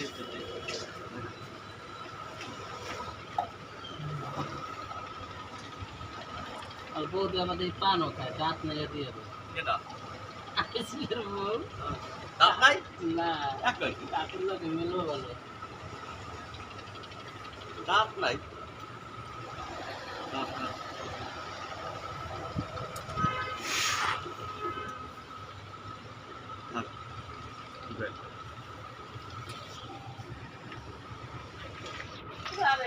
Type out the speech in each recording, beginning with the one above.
দিতেছি বৌদি আমাদের পানও খায় দাঁত মেলে দিয়ে দেবো দাঁত নাই?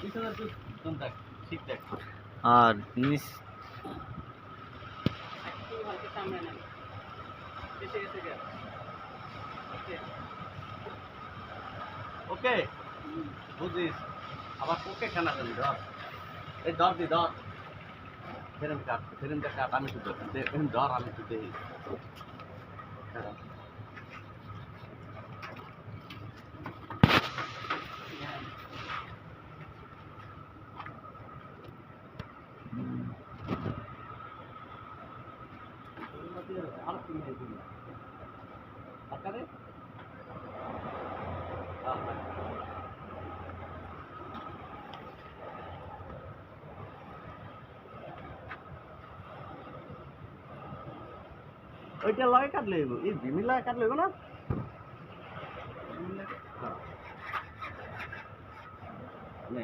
আর ওকে, বুঝিস, আবার ওকে খানা খালি, ধর। এই ধর দি, ধর। ফেরেন কাট ফেরেন কাট আমি তো ধর, আমি তো দেখি আর কি নেই আকারে ওইটা লয় কাটলে হইব। এই ভিমি লয় কাটলে না? হ্যাঁ। নে,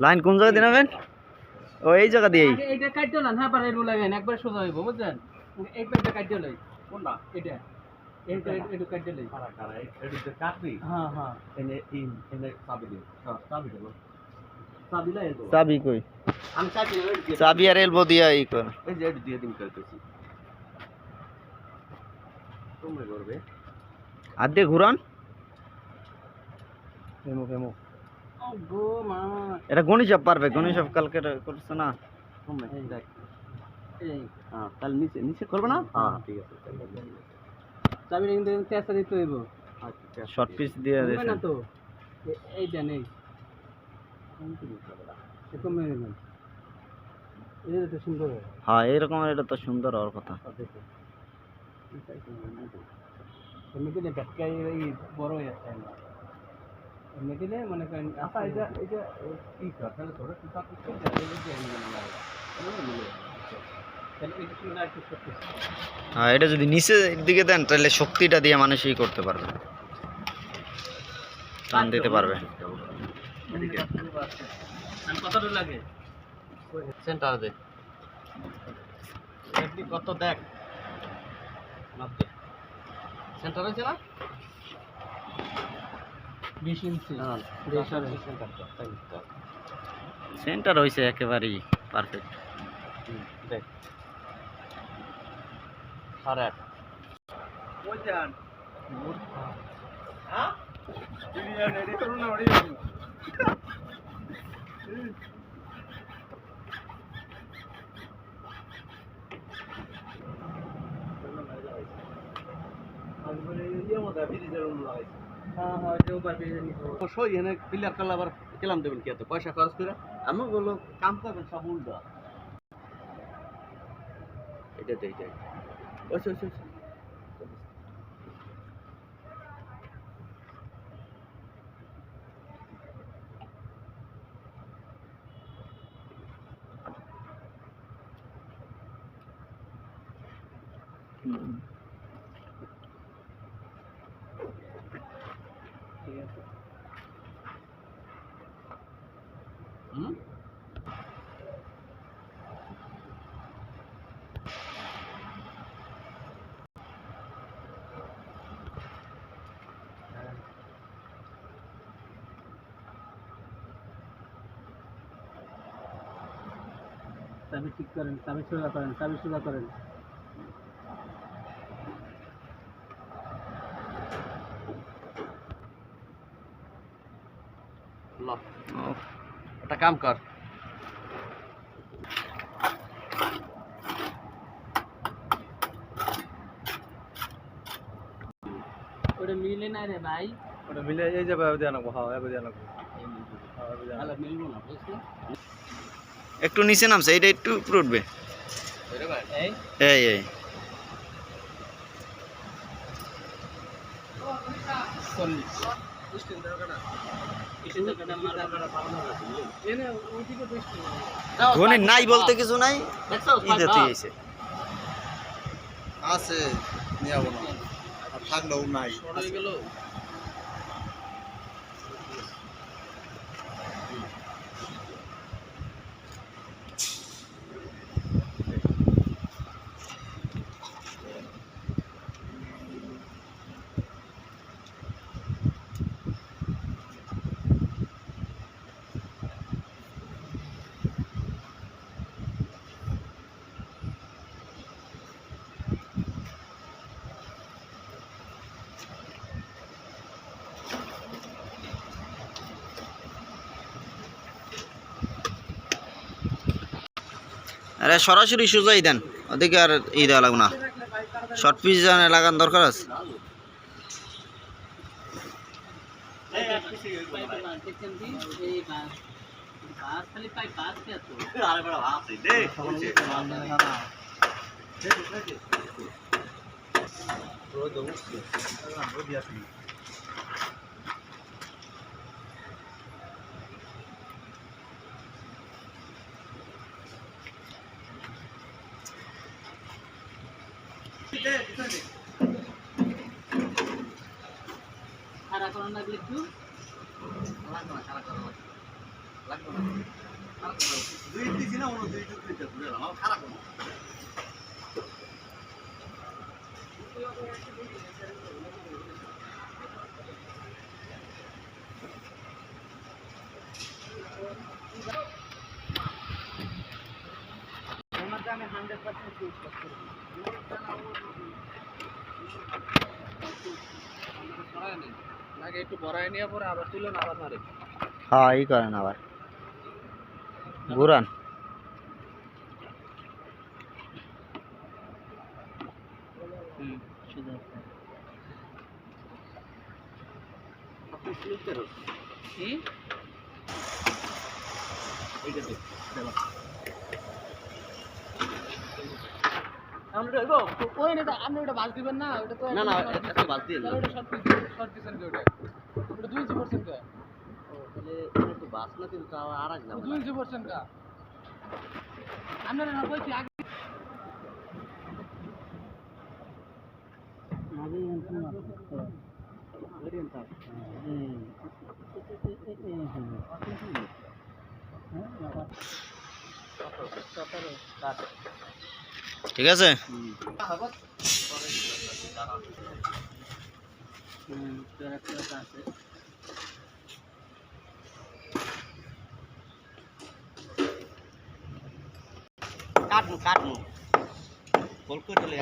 লাইন কোন জায়গা দিনাবেন ও এই জায়গা দিয়েই। এইটা কাটতে না হ্যাঁ পারে এরু লাগাইন একবার সোজা হইব বুঝছেন? এই পেটটা কাটতে লই। কোনটা? এটা এইটা একটু কাটতে লই। কারা, কারা, এই- এদিকে কাটবি? হ্যাঁ হ্যাঁ। এনে ইন, এনে চাবি দিও। হ্যাঁ, চাবি দিল। চাবি চাবি কই? আমি চাবি এই দিয়ে আর এলবো দিয়া ই কর। এই যে এটা দিয়ে দিন করতেছি। তোমরা করবে। আর দিয়ে ঘুরান। গো মা। এটা গণিসব পারবে গণিসব কালকে করছে না। হ্যাঁ, তাহলে নিচে নিচে করবে না? হ্যাঁ ঠিক আছে কিন্তু দিতে হইব। আচ্ছা শর্ট পিস দিয়ে কমবে না তো? এ- এইটা নেই এ কমবে না এটা তো সুন্দর। হয় হ্যাঁ এইরকম এটা তো সুন্দর হওয়ার কথা। এই বড় হয়ে যাচ্ছে। না এমনি দিলে মনে করেন আচ্ছা এটা এটা কি তাহলে তোরা কি কাজ করছিস? এই যে এই মানে তাহলে এটা সুন্দর একটু সত্যি হ্যাঁ এটা যদি নিচের দিকে দেন তাহলে শক্তিটা দিয়ে মানুষ ই করতে পারবে। টান দিতে পারবে। কতটা লাগে। সেন্টার দে। কত দেখ। সেন্টার না? বিশ ইঞ্চি। হ্যাঁ। সেন্টার হয়েছে একেবারেই পারফেক্ট দেখ। সাড়ে আট। হ্যাঁ বিরিয়ানি রেডি করুন না ওড়ি হ্যাঁ হ্যাঁ কেউ পারবে নিতে অবশ্যই এনে ক্লিয়ার করলে আবার কেলাম দেবেন কি এত পয়সা খরচ করে? আমি বলল কাম করবেন সব উল্টো। এটা তো এইটাই ওই ওই ওই চাবি ঠিক করেন চাবি সোজা করেন চাবি সোজা করেন। একটা কাম কর। ওটা মিলে না রে ভাই। ওটা মিলে এই যাবে দিয়ে আনব হ্যাঁ এবার দিয়ে আনব। মিলবো না বুঝলি? একটু নিচে নামছে এটা একটু উপরে উঠবে। এই এই। ধনী নাই বলতে কিছু নাই আছে থাকলেও নাই আরে সরাসরি সোজাই দেন। ওদিকে আর ই দেওয়া লাগবে না। শর্ট পিস লাগান দরকার আছে। খালি পাই বাস কে তো আরে বড় আছে দে বলছে খারা করার লাগলে একটু লাগবে না খারাপ করো লাগবে না করো। দুই দিছি না অন্য দুই দুই দিতে বুঝলাম আমার খারাপ করো আমি হান্ড্রেড পার্সেন্ট বিশ্বাস করি নাকি একটু বড়াই নিয়ে পরে আবার তুলেন আবার মারে হ্যাঁ ই করেন আবার। ঘুরান। হুম সুন্দর আপনি স্লিপ করো কি এইটা দে চলো আমরা ওইবো ওই না আপনি ওটা বাস দিবেন না ওটা তো না না একটা বাদ দিয়ে ওটা শর্ট শর্ট পিসের কি ওটা। ওটা দুই ইঞ্চি পার্সেন্ট কা তাহলে এটা একটু বাস না কিন্তু তাও আর আসলাম দুই ইঞ্চি পার্সেন্ট কা আপনারা না কইছি আগে ঠিক আছে? কাটনু কাটনু। বল করে